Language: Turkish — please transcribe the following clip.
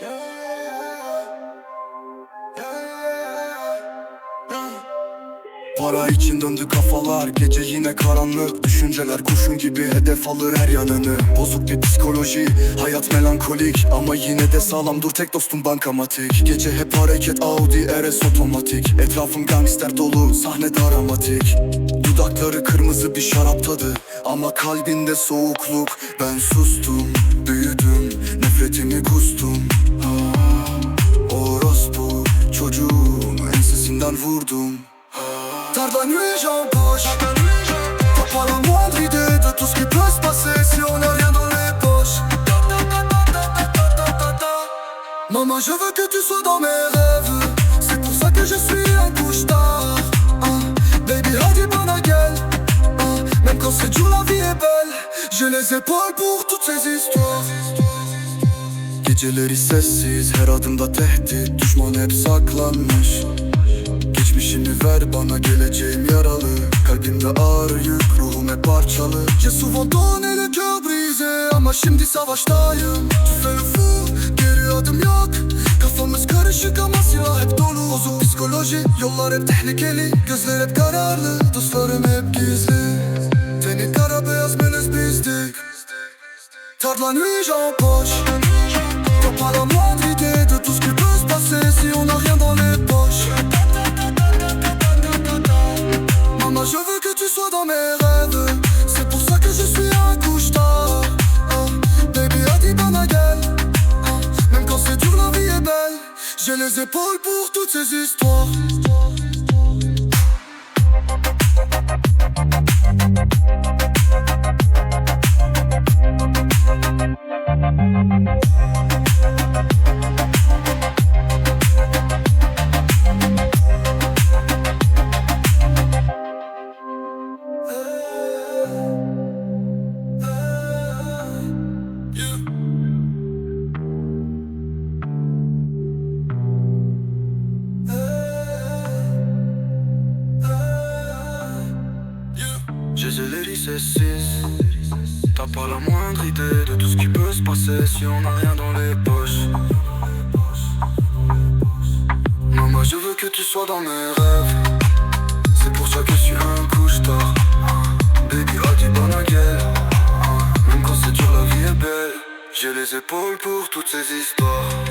Yeah. Para için döndü kafalar. Gece yine karanlık. Düşünceler kurşun gibi hedef alır her yanını. Bozuk bir psikoloji Hayat melankolik. Ama yine de sağlam. Dur tek dostum bankamatik. Gece hep hareket Audi RS otomatik. Etrafım gangster dolu sahne dramatik. Dudakları kırmızı bir şarap tadı. Ama kalbinde soğukluk. Ben sustum Büyüdüm. Nefretimi kustum. Ah, Orospu çocuğum. Ensesinden vurdum Tarde la nuit j'empoche Faut pas la moindre idée de tout ce qui peut se passer Si on a rien dans les poches. Maman je veux que tu sois dans mes rêves. C'est pour ça que je suis un couche-tard. Ah, Baby hadi bana gel Ah, Même quand c'est dur la vie est belle J'ai les épaules pour toutes ces histoires. Geceleri sessiz her adımda tehdit Düşman hep saklanmış Geçmişimi ver bana geleceğim yaralı. Kalbimde ağır yük ruhum hep parçalı. J'ai souvent donné le cœur brisé Ama şimdi savaştayım. Fou geri adım yok. Kafamız karışık ama silah hep dolu. Bozuk psikoloji yollar hep tehlikeli. Gözler hep kararlı dostlarım hep gizli. Seni kara beyaz melez bizdik. Tard la nuit j'empoche veux que tu sois dans mes rêves. C'est pour ça que je suis un couche-tard Ah, Baby bana gel Ah, Même quand c'est dur la vie est belle. J'ai les épaules pour toutes ces histoires Geceleri sessiz T'as pas la moindre idée de tout ce qui peut se passer Si on n'a rien dans les poches. Maman je veux que tu sois dans mes rêves. C'est pour ça que je suis un couche-tard Baby hadi bana gel Même quand c'est dur la vie est belle. J'ai les épaules pour toutes ces histoires